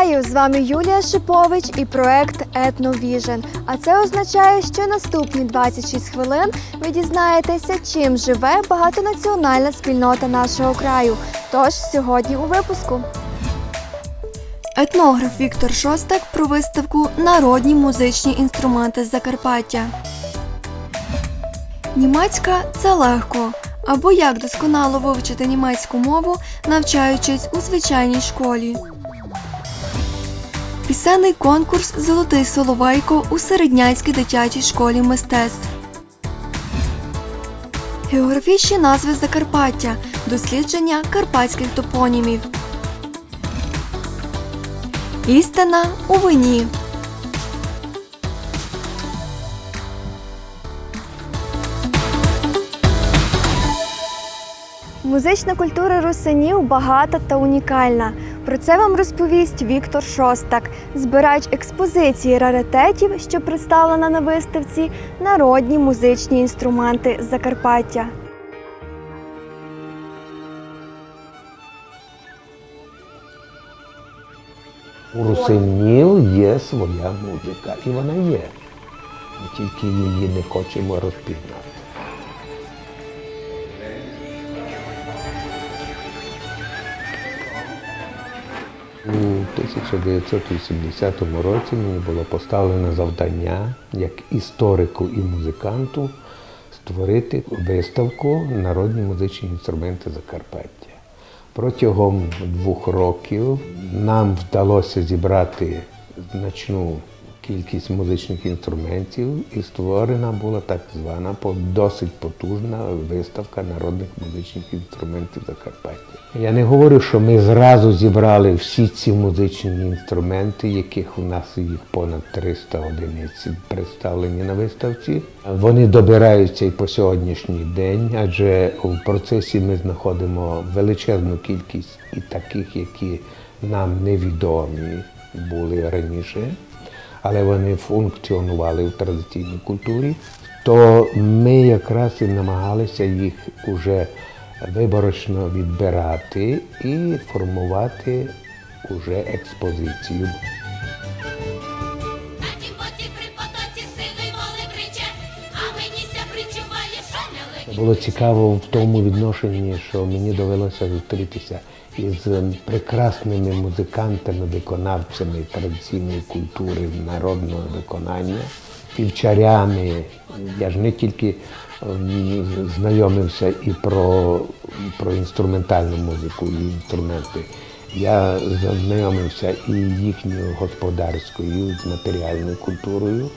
Вітаю! З вами Юлія Шипович і проект Етновіжен. А це означає, що наступні 26 хвилин ви дізнаєтеся, чим живе багатонаціональна спільнота нашого краю. Тож сьогодні у випуску. Етнограф Віктор Шостак про виставку Народні музичні інструменти Закарпаття. Німецька це легко. Або як досконало вивчити німецьку мову, навчаючись у звичайній школі. Пісенний конкурс Золотий Соловейко у середняцькій дитячій школі мистецтв. Географічні назви Закарпаття. Дослідження карпатських топонімів. Істина у вині. Музична культура русинів багата та унікальна. Про це вам розповість Віктор Шостак, збирач експозиції раритетів, що представлена на виставці Народні музичні інструменти Закарпаття. У русинів є своя музика, і вона є. Ми тільки її не хочемо розпізнати. У 1980 році мені було поставлено завдання як історику і музиканту створити виставку Народні музичні інструменти Закарпаття. Протягом двох років нам вдалося зібрати значну кількість музичних інструментів, і створена була так звана досить потужна виставка народних музичних інструментів Закарпаття. Я не говорю, що ми зразу зібрали всі ці музичні інструменти, яких у нас їх понад 300 одиниць представлені на виставці. Вони добираються і по сьогоднішній день, адже у процесі ми знаходимо величезну кількість і таких, які нам невідомі були раніше, але вони функціонували в традиційній культурі. То ми якраз і намагалися їх уже виборочно відбирати і формувати уже експозицію. Було цікаво в тому відношенні, що мені довелося зустрітися із прекрасними музикантами, виконавцями традиційної культури, народного виконання, співчарями. Я ж не тільки ем, знайомився і про, про інструментальну музику, і інструменти. Я знайомився і їхньою господарською, з матеріальною культурою,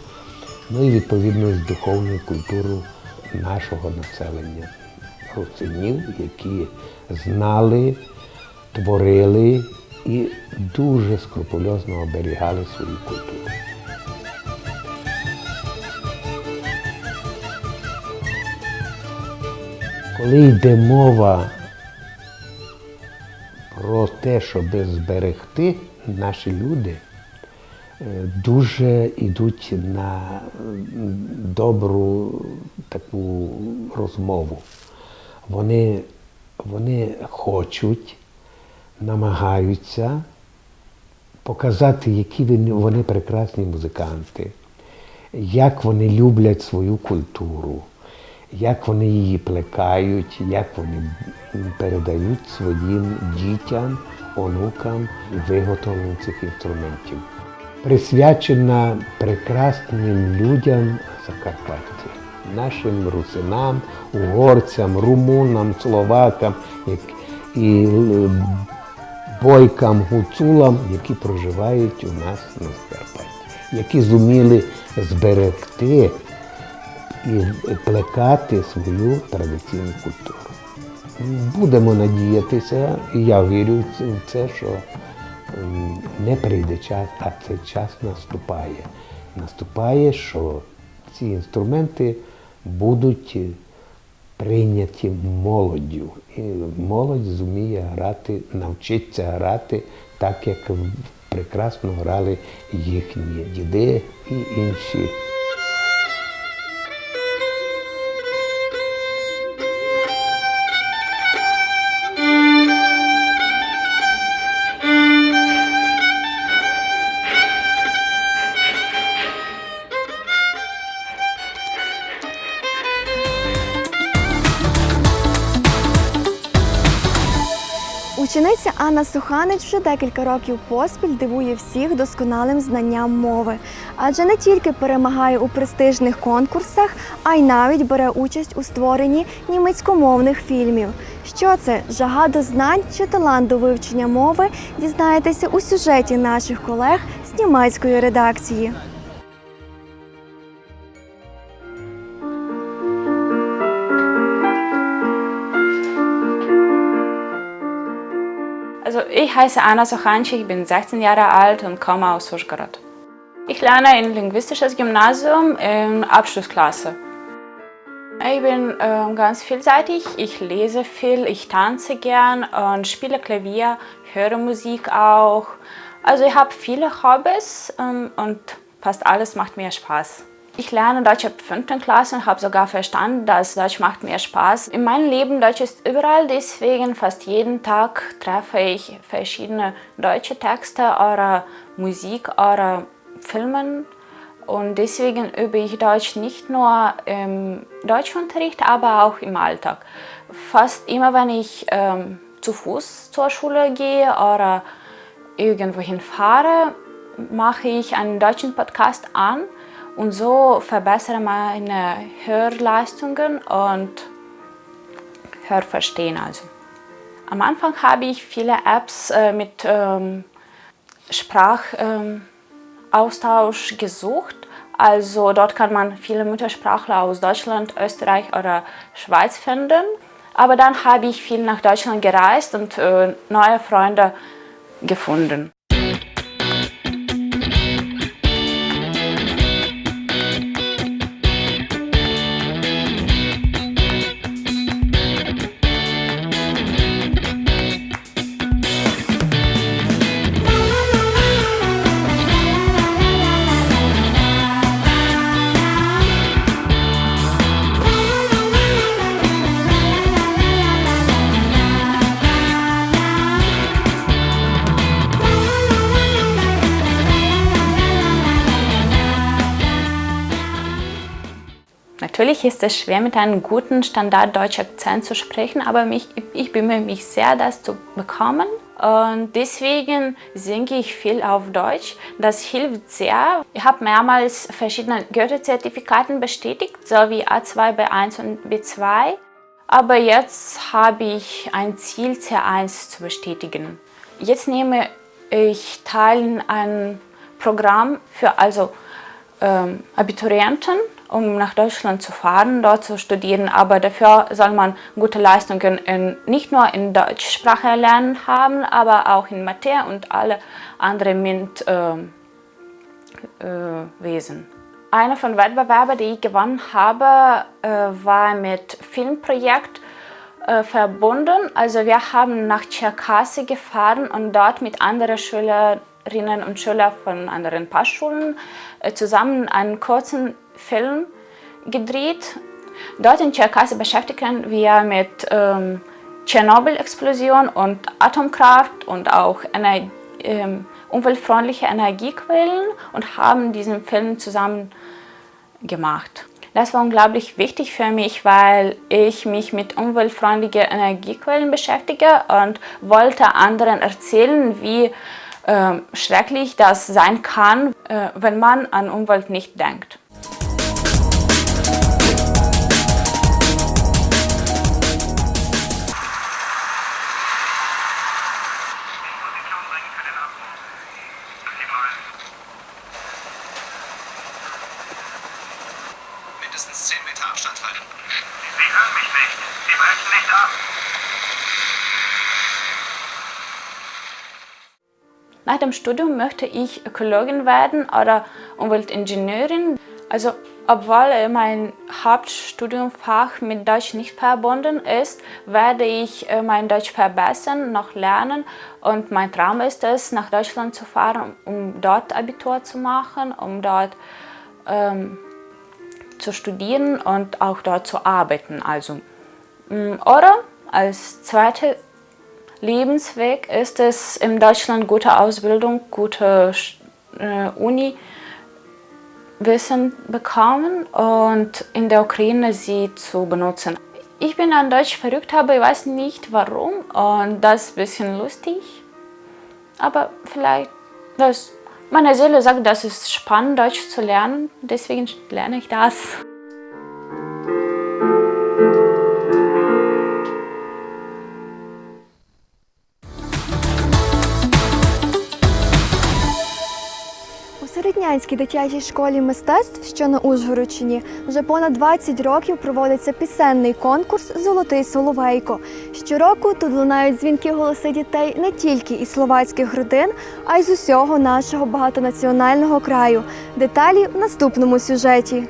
ну і відповідно з духовною культурою нашого населення, русинів, які знали, творили і дуже скрупульозно оберігали свою культуру. Коли йде мова про те, щоб зберегти, наші люди е, дуже йдуть на добру таку розмову. Вони, вони хочуть, намагаються показати, які вони, прекрасні музиканти, як вони люблять свою культуру, як вони її плекають, як вони передають своїм дітям, онукам виготовлення цих інструментів. Присвячена прекрасним людям Закарпаття, нашим русинам, угорцям, румунам, словакам і е, бойкам, гуцулам, які проживають у нас на Закарпатті, які зуміли зберегти і плекати свою традиційну культуру. Будемо надіятися, і я вірю в це- що не прийде час, а цей час наступає. Наступає, що ці інструменти будуть прийняті молоддю. І молодь зуміє грати, навчиться грати так, як прекрасно грали їхні діди і інші. Суханич вже декілька років поспіль дивує всіх досконалим знанням мови, адже не тільки перемагає у престижних конкурсах, а й навіть бере участь у створенні німецькомовних фільмів. Що це жага до знань чи талант до вивчення мови? Дізнаєтеся у сюжеті наших колег з німецької редакції. Ich heiße Anna Sochanci, ich bin 16 Jahre alt und komme aus Suschgorod. Ich lerne in linguistisches Gymnasium in Abschlussklasse. Ich bin ähm, ganz vielseitig, ich lese viel, ich tanze gern und spiele Klavier, höre Musik auch. Also ich habe viele Hobbys ähm, und fast alles macht mir Spaß. Ich lerne Deutsch ab 5. Klasse und habe sogar verstanden, dass Deutsch macht mir Spaß. In meinem Leben Deutsch ist überall, deswegen fast jeden Tag treffe ich verschiedene deutsche Texte oder Musik oder Filmen. Und deswegen übe ich Deutsch nicht nur im Deutschunterricht, aber auch im Alltag. Fast immer, wenn ich ähm, zu Fuß zur Schule gehe oder irgendwohin fahre, mache ich einen deutschen Podcast an und so verbessere meine Hörleistungen und Hörverstehen also. Am Anfang habe ich viele Apps äh, mit ähm, Sprachaustausch ähm, gesucht. Also dort kann man viele Muttersprachler aus Deutschland, Österreich oder Schweiz finden. Aber dann habe ich viel nach Deutschland gereist und äh, neue Freunde gefunden. Natürlich ist es schwer, mit einem guten standarddeutschen Akzent zu sprechen, aber mich, ich bemühe mich sehr, das zu bekommen. Und deswegen singe ich viel auf Deutsch. Das hilft sehr. Ich habe mehrmals verschiedene Goethe-Zertifikaten bestätigt, sowie A2, B1 und B2. Aber jetzt habe ich ein Ziel, C1 zu bestätigen. Jetzt nehme ich teil in einem Programm für also ähm, Abiturienten, um nach Deutschland zu fahren, dort zu studieren. Aber dafür soll man gute Leistungen in, nicht nur in Deutschsprache erlernen haben, aber auch in Mathe und alle anderen MINT-Wesen. Äh, Einer von Wettbewerben, die ich gewonnen habe, äh, war mit Filmprojekt äh, verbunden. Also wir haben nach Tscherkassy gefahren und dort mit anderen Schülerinnen und Schülern von anderen Passschulen äh, zusammen einen kurzen Film gedreht. Dort in Tscherkassy beschäftigen wir mit ähm, Tschernobyl-Explosion und Atomkraft und auch ener ähm, umweltfreundliche Energiequellen und haben diesen Film zusammen gemacht. Das war unglaublich wichtig für mich, weil ich mich mit umweltfreundlichen Energiequellen beschäftige und wollte anderen erzählen, wie äh, schrecklich das sein kann, äh, wenn man an Umwelt nicht denkt. Studium möchte ich Ökologin werden oder Umweltingenieurin. Also, obwohl mein Hauptstudiumfach mit Deutsch nicht verbunden ist, werde ich äh, mein Deutsch verbessern, noch lernen. Und mein Traum ist es, nach Deutschland zu fahren, um dort Abitur zu machen, um dort ähm, zu studieren und auch dort zu arbeiten. Also, mm, oder als zweite Lebensweg ist es in Deutschland gute Ausbildung, gute äh, Uni Wissen bekommen und in der Ukraine sie zu benutzen. Ich bin an Deutsch verrückt, aber ich weiß nicht warum. Und das ist ein bisschen lustig. Aber vielleicht, das, meine Seele sagt, das ist spannend, Deutsch zu lernen. Deswegen lerne ich das. У дитячій школі мистецтв, що на Ужгородщині, вже понад 20 років проводиться пісенний конкурс Золотий Соловейко. Щороку тут лунають дзвінки голоси дітей не тільки із словацьких родин, а й з усього нашого багатонаціонального краю. Деталі в наступному сюжеті.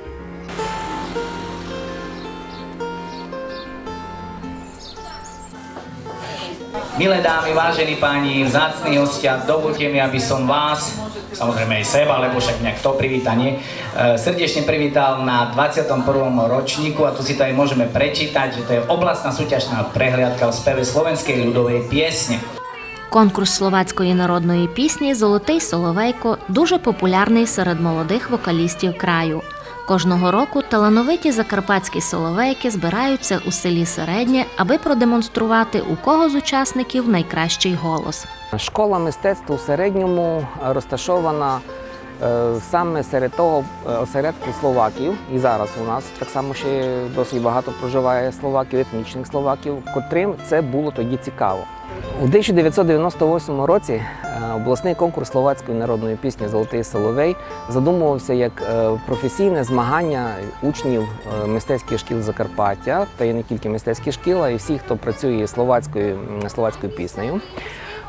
Milé dámy, vážení páni, vzácni hostia, dovolte mi, aby som vás, samozrejme aj seba, lebo však nejak to privítanie, e, srdečne privítal na 21. ročníku a tu si to aj môžeme prečítať, že to je oblastná súťažná prehliadka o speve slovenskej ľudovej piesne. Конкурс словацької народної пісні Золотий Соловейко дуже популярний серед молодих вокалістів краю. Кожного року талановиті закарпатські соловейки збираються у селі Середнє, аби продемонструвати, у кого з учасників найкращий голос. Школа мистецтв у середньому розташована е, саме серед того е, осередку словаків. І зараз у нас так само ще досить багато проживає словаків, етнічних словаків, котрим це було тоді цікаво. У 1998 році е, обласний конкурс словацької народної пісні Золотий Соловей задумувався як е, професійне змагання учнів е, мистецьких шкіл Закарпаття, та й не тільки мистецьких шкіл, а й всіх, хто працює словацькою, словацькою піснею.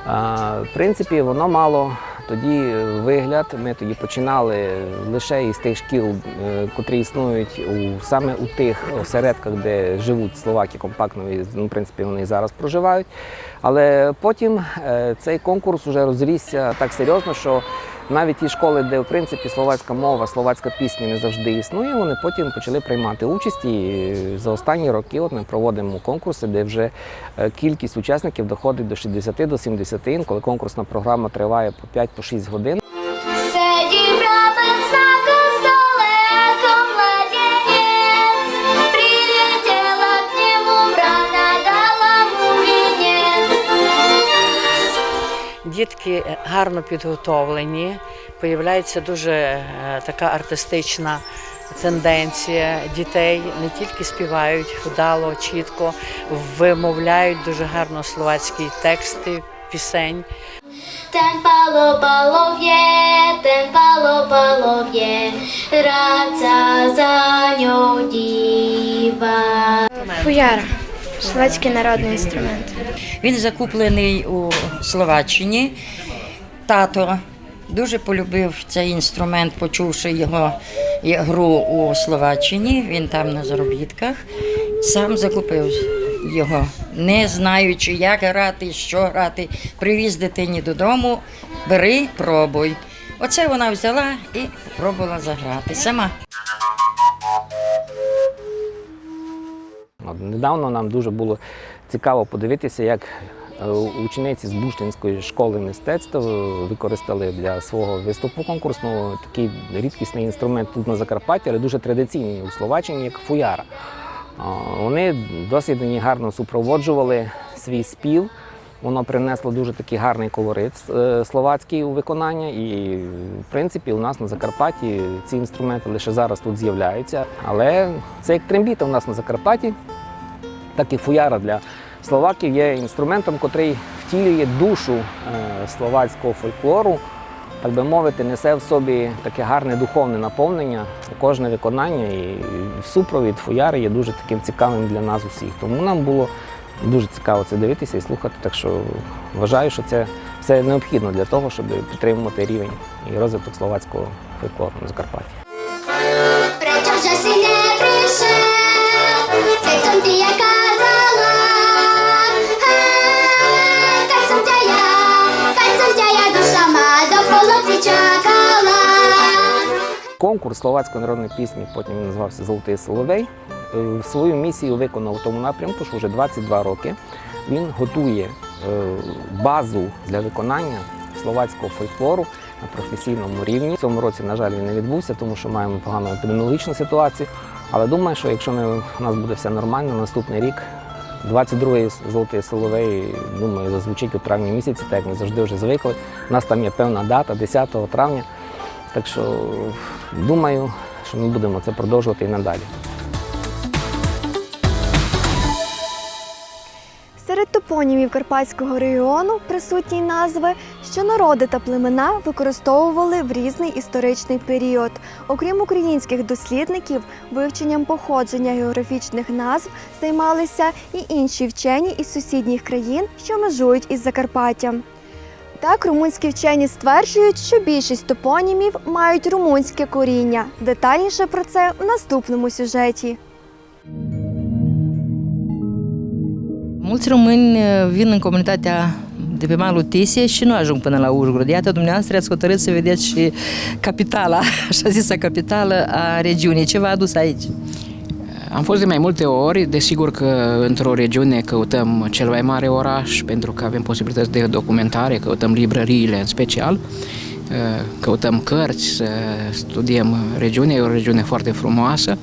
В принципі, воно мало тоді вигляд. Ми тоді починали лише із тих шкіл, е, котрі існують у саме у тих осередках, де живуть словаки компактно, і ну, в принципі вони і зараз проживають. Але потім е, цей конкурс вже розрісся так серйозно, що навіть ті школи, де в принципі словацька мова, словацька пісня не завжди існує, вони потім почали приймати участь. І за останні роки от ми проводимо конкурси, де вже е, кількість учасників доходить до 60 до 70, інколи конкурсна програма триває по 5-6 годин. Дітки гарно підготовлені, появляється дуже е, така артистична тенденція. Дітей не тільки співають вдало, чітко, вимовляють дуже гарно словацькі тексти пісень. Ten palo palovie, ten palo palovie, rád sa za ňou díva. Фуяра словацький народний інструмент. Він закуплений у Словаччині. Тато дуже полюбив цей інструмент, почувши його гру у Словаччині. Він там на заробітках. Сам закупив його, не знаючи, як грати, що грати. Привіз дитині додому, бери, пробуй. Оце вона взяла і спробувала заграти сама. От недавно нам дуже було цікаво подивитися, як е, учениці з Буштинської школи мистецтв використали для свого виступу конкурсного такий рідкісний інструмент тут на Закарпатті, але дуже традиційний у Словаччині, як фуяра. Вони досить гарно супроводжували свій спів. Воно принесло дуже такий гарний колорит е, словацький у виконання. І, в принципі, у нас на Закарпатті ці інструменти лише зараз тут з'являються. Але це як трембіта у нас на Закарпатті, так і фуяра для словаків є інструментом, котрий втілює душу е, словацького фольклору, так би мовити, несе в собі таке гарне духовне наповнення. Кожне виконання і супровід фуяри є дуже таким цікавим для нас усіх. Тому нам було дуже цікаво це дивитися і слухати. Так що вважаю, що це все необхідно для того, щоб підтримувати рівень і розвиток словацького фольклору на Закарпатті. Конкурс словацької народної пісні, потім він називався Золотий Соловей. Е, Свою місію виконав в тому напрямку, що вже 22 роки він готує е, базу для виконання словацького фольклору на професійному рівні. В цьому році, на жаль, він не відбувся, тому що маємо погану епідеміологічну ситуацію. Але думаю, що якщо ми, у нас буде все нормально, наступний рік, 22-й золотий соловей, думаю, зазвучить у травні місяці, так як ми завжди вже звикли. У нас там є певна дата, 10 травня. Так що думаю, що ми будемо це продовжувати і надалі. Топонімів Карпатського регіону присутні назви, що народи та племена використовували в різний історичний період. Окрім українських дослідників, вивченням походження географічних назв займалися і інші вчені із сусідніх країн, що межують із Закарпаттям. Так, румунські вчені стверджують, що більшість топонімів мають румунське коріння. Детальніше про це в наступному сюжеті. Mulți români uh, vin în comunitatea de pe malul Tisiei și nu ajung până la Užgurud. Iată, dumneavoastră ați hotărât să vedeți și capitala, așa zisă capitală a regiunii. Ce v-a adus aici? Am fost de mai multe ori, desigur că într-o regiune căutăm cel mai mare oraș pentru că avem posibilități de documentare, căutăm librăriile în special, căutăm cărți, să studiem regiunea, e o regiune foarte frumoasă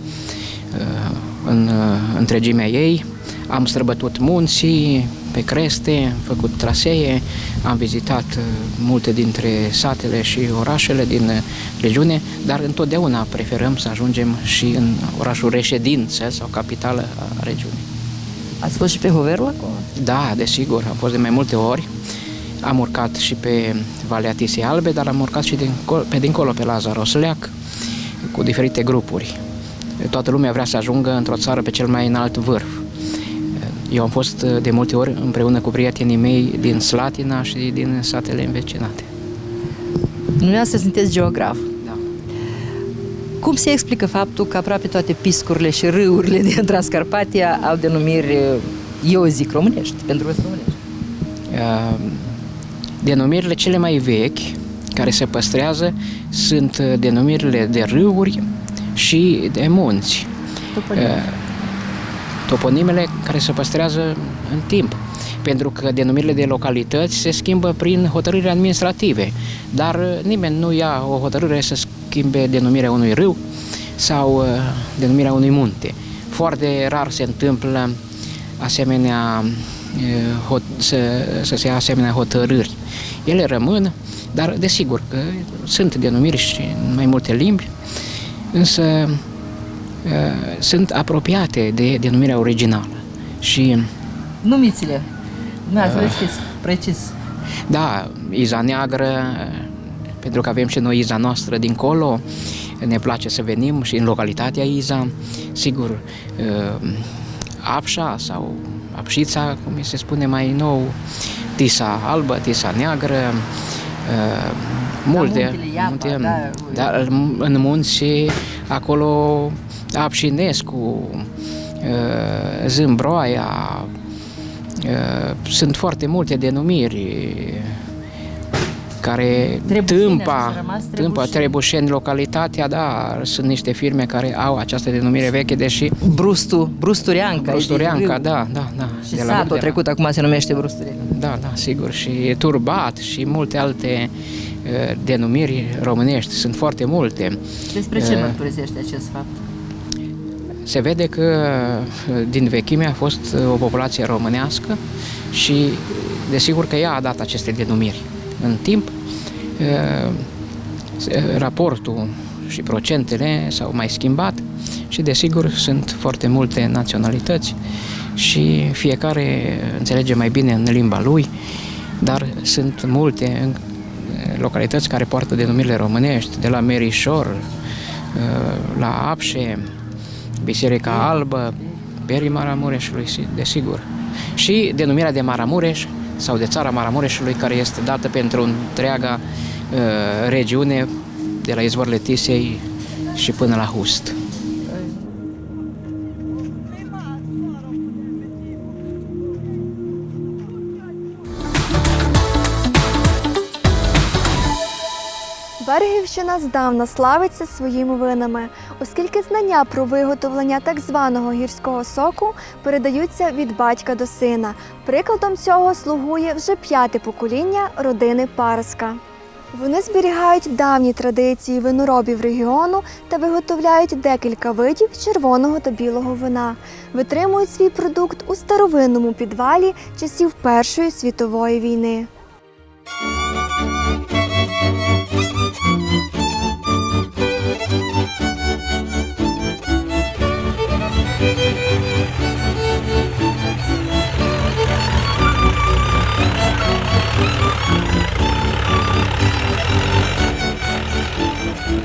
în întregimea ei. Am străbătut munții, pe creste, făcut trasee, am vizitat uh, multe dintre satele și orașele din uh, regiune, dar întotdeauna preferăm să ajungem și în orașul reședință sau capitală a regiunii. Ați fost și pe Hoverla? Da, desigur, am fost de mai multe ori. Am urcat și pe Valea Tisei Albe, dar am urcat și dincolo, pe dincolo, pe Lazar Osleac, cu diferite grupuri. Toată lumea vrea să ajungă într-o țară pe cel mai înalt vârf. Eu am fost de multe ori împreună cu prietenii mei din Slatina și din satele învecinate. Dumneavoastră sunteți geograf. Da. Cum se explică faptul că aproape toate piscurile și râurile din Transcarpatia au denumiri, eu zic, românești, pentru că sunt românești? Uh, Denumirile cele mai vechi care se păstrează sunt denumirile de râuri și de munți. Toponime. Uh, toponimele care se păstrează în timp. Pentru că denumirile de localități se schimbă prin hotărâri administrative, dar uh, nimeni nu ia o hotărâre să schimbe denumirea unui râu sau uh, denumirea unui munte. Foarte rar se întâmplă asemenea, uh, hot, să, să se ia asemenea hotărâri. Ele rămân, dar desigur că sunt denumiri și în mai multe limbi, însă uh, sunt apropiate de denumirea originală. Și Numiți-le. Dumneavoastră Ah. știți, precis. da, Iza Neagră, pentru că avem și noi Iza noastră dincolo, ne place să venim și în localitatea Iza, sigur, uh, Apșa sau Apșița, cum îi se spune mai nou, Tisa Albă, Tisa Neagră, uh, multe, muntele Iapa, multe, da. dar în munți acolo Apșinescu, uh, Zâmbroaia, uh, sunt foarte multe denumiri care Trebușeni, așa, Tâmpa, rămas Tâmpa, Trebușeni. Trebușeni, localitatea, da, sunt niște firme care au această denumire veche, deși Brustu, Brusturianca. Brusturianca, da, da, da. Și de la satul Vârtea. trecut acum se numește Brusturianca. Da, da, sigur. Și Turbat și multe alte uh, denumiri românești. Sunt foarte multe. Despre ce Eh. mărturisește acest fapt? Se vede că uh, din vechime a fost uh, o populație românească și uh, desigur că ea a dat aceste denumiri. În timp, uh, se- raportul și procentele s-au mai schimbat și desigur sunt foarte multe naționalități și fiecare înțelege mai bine în limba lui, dar sunt multe în- localități care poartă denumirile românești, de la Merișor uh, la Apșe, Biserica Albă, Perii Maramureșului, si- desigur. Și denumirea de Maramureș sau de țara Maramureșului, care este dată pentru întreaga uh, regiune, de la izvoarele Tisei și până la Hust. Берегівщина здавна славиться своїми винами, оскільки знання про виготовлення так званого гірського соку передаються від батька до сина. Прикладом цього слугує вже п'яте покоління родини Парска. Вони зберігають давні традиції виноробів регіону та виготовляють декілька видів червоного та білого вина. Витримують свій продукт у старовинному підвалі часів Першої світової війни.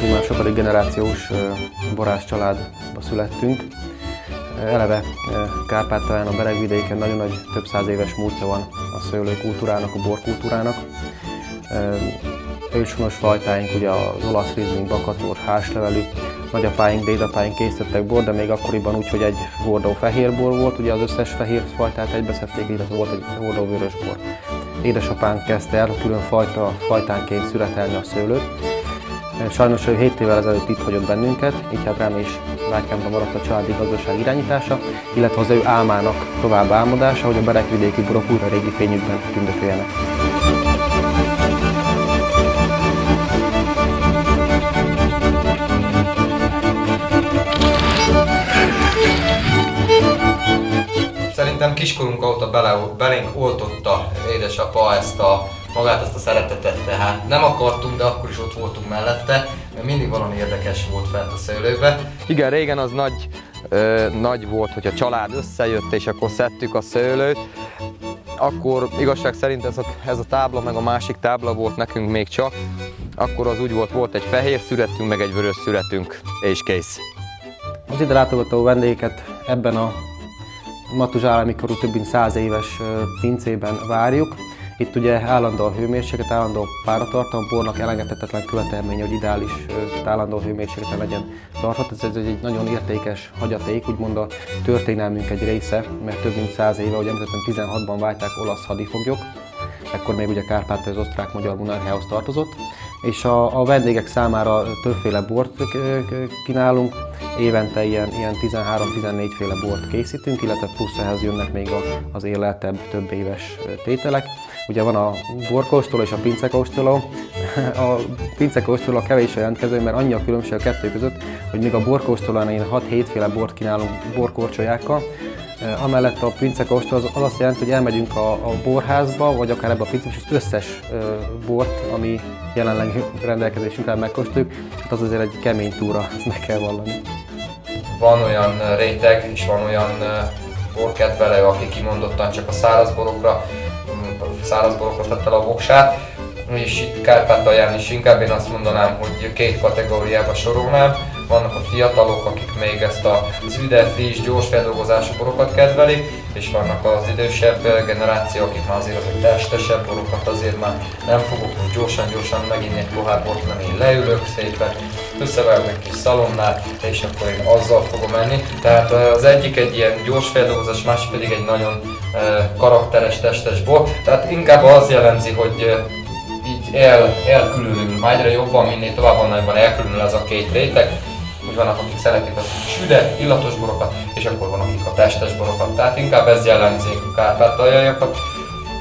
Mi már sokadik generációs ö, borász családba születtünk. Eleve Kárpátalján, a Beregvidéken nagyon nagy, több száz éves múltja van a szőlőkultúrának, a borkultúrának. Őshonos fajtáink, ugye az olasz rizling, bakator, házlevelű, nagyapáink, dédapáink készítettek bor, de még akkoriban úgy, hogy egy hordó fehér bor volt, ugye az összes fehér fajtát egybeszedték, illetve volt egy hordó vörös bor. Édesapánk kezdte el külön fajta, fajtánként születelni a szőlőt, Sajnos ő 7 évvel ezelőtt itt hagyott bennünket, így hát rám és Lákámra maradt a családi gazdaság irányítása, illetve az ő álmának tovább álmodása, hogy a berekvidéki borok újra régi fényükben tündököljenek. Szerintem kiskorunk óta bele, belénk oltotta édesapa ezt a magát ezt a szeretetet, tehát nem akartunk, de akkor is ott voltunk mellette, mert mindig valami érdekes volt fent a szőlőbe. Igen, régen az nagy, ö, nagy volt, hogy a család összejött, és akkor szedtük a szőlőt. Akkor igazság szerint ez a, ez a tábla, meg a másik tábla volt nekünk még csak. Akkor az úgy volt, volt egy fehér születünk, meg egy vörös születünk, és kész. Az ide látogató vendégeket ebben a matuzsálami korú több mint 100 éves pincében várjuk. Itt ugye állandó a hőmérséklet, állandó páratartalom, bornak elengedhetetlen követelmény, hogy ideális állandó hőmérsékleten legyen tarthat. Ez, ez egy nagyon értékes hagyaték, úgymond a történelmünk egy része, mert több mint 100 éve, ahogy említettem, 16-ban válták olasz hadifoglyok, ekkor még ugye Kárpátalja az osztrák-magyar monarchiához tartozott, és a, a vendégek számára többféle bort kínálunk, évente ilyen, ilyen 13-14 féle bort készítünk, illetve plusz ehhez jönnek még a, az éleltebb, több éves tételek. Ugye van a borkóstoló és a pincekóstoló. A pincekóstoló kevés a jelentkező, mert annyi a különbség a kettő között, hogy még a borkóstolónál ilyen 6-7 féle bort kínálunk borkorcsolyákkal, Eh, Amellett a pincekóstol az, az azt jelenti, hogy elmegyünk a, a borházba, vagy akár ebbe a pincébe, és az összes ö, bort, ami jelenleg rendelkezésünkre megkóstoljuk. Hát az azért egy kemény túra, ezt meg kell vallani. Van olyan ö, réteg, és van olyan borkedvelő, aki kimondottan csak a szárazborokra, mm, szárazborokra tette a voksát, és itt Kárpátalján is inkább én azt mondanám, hogy két kategóriába sorolnám. Vannak a fiatalok, akik még ezt a az üde, friss, gyors feldolgozású borokat kedvelik, és vannak az idősebb generáció, akik már azért az testesebb borokat azért már nem fogok gyorsan-gyorsan meginni egy pohár bort, hanem én leülök szépen, összevágok egy kis szalonnát, és akkor én azzal fogom menni. Tehát az egyik egy ilyen gyors feldolgozás, másik pedig egy nagyon karakteres, testes bor. Tehát inkább az jellemzi, hogy így el, elkülönül, egyre jobban, minél tovább, annál jobban elkülönül ez a két réteg. Úgy vannak, akik szeretik a süde, illatos borokat, és akkor van, akik a testes borokat. Tehát inkább ez jellemzi a kárpátaljaiakat.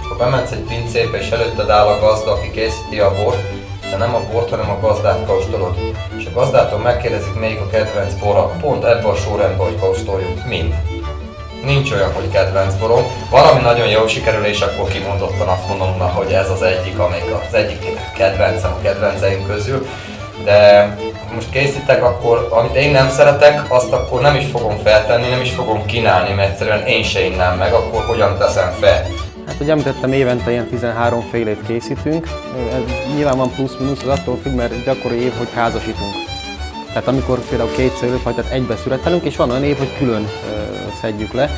Akkor bementsz egy pincébe, és előtted áll a gazda, aki készíti a bort, de nem a bort, hanem a gazdát kóstolod. Gazdától megkérdezik, melyik a kedvenc bora, pont ebben a sorrendben, hogy kóstoljuk. Mind. Nincs olyan, hogy kedvenc borom. Valami nagyon jól sikerül, és akkor kimondottan azt mondom, na, hogy ez az egyik, amelyik az egyik kedvencem a kedvenceim közül. De most készítek, akkor amit én nem szeretek, azt akkor nem is fogom feltenni, nem is fogom kínálni, mert egyszerűen én se innám meg, akkor hogyan teszem fel. Hát, hogy említettem, évente ilyen 13 félét készítünk. Ez nyilván van plusz-minusz, az attól függ, mert gyakori év, hogy házasítunk. Tehát amikor például két szőlőfajtát egybe születelünk, és van olyan év, hogy külön szedjük le.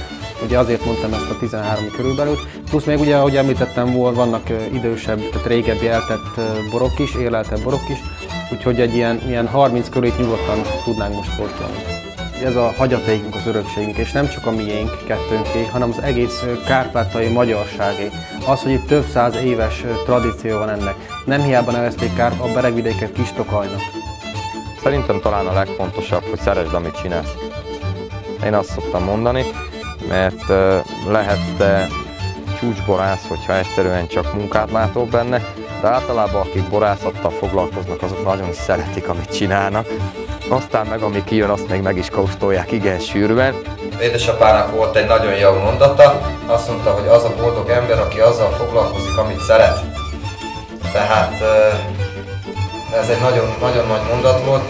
Ugye azért mondtam ezt a 13 körülbelül. Plusz még ugye, ahogy említettem, volt, vannak idősebb, tehát régebbi eltett borok is, érleltebb borok is. Úgyhogy egy ilyen, ilyen 30 körét nyugodtan tudnánk most kóstolni. Ez a hagyatékunk, az örökségünk, és nem csak a miénk kettőnké, hanem az egész kárpátai magyarságé. Az, hogy itt több száz éves tradíció van ennek. Nem hiába nevezték Kárp a beregvidéket kis tokajnak. Szerintem talán a legfontosabb, hogy szeresd, amit csinálsz. Én azt szoktam mondani, mert ö, lehetsz te csúcsborász, hogyha egyszerűen csak munkát látol benne, de általában akik borászattal foglalkoznak, azok nagyon szeretik, amit csinálnak. Aztán meg ami kijön, azt még meg is kóstolják igen sűrűen. Édesapának volt egy nagyon jó mondata, azt mondta, hogy az a boldog ember, aki azzal foglalkozik, amit szeret. Tehát eh, ez egy nagyon, nagyon nagy mondat volt,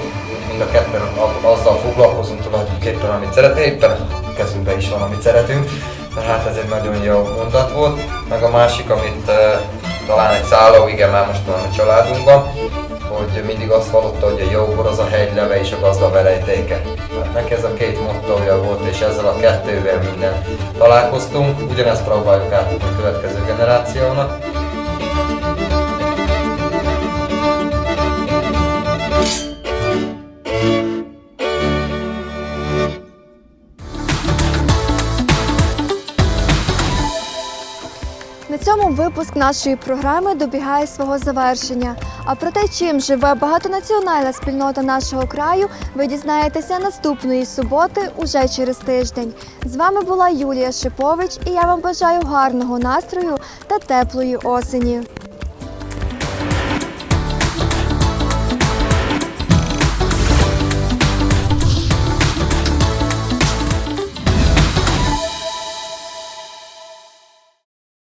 mind a ketten azzal foglalkozunk tulajdonképpen, amit szeretnénk, éppen kezünkben is van, amit szeretünk, tehát ez egy nagyon jó mondat volt. Meg a másik, amit talán egy szálló, igen, már most van a családunkban, hogy mindig azt hallotta, hogy a jó bor az a hegyleve és a gazda verejtéke. Hát neki ez a két mottoja volt, és ezzel a kettővel minden találkoztunk. Ugyanezt próbáljuk átadni a következő generációnak. На цьому випуск нашої програми добігає свого завершення. А про те, чим живе багатонаціональна спільнота нашого краю, ви дізнаєтеся наступної суботи уже через тиждень. З вами була Юлія Шипович, і я вам бажаю гарного настрою та теплої осені.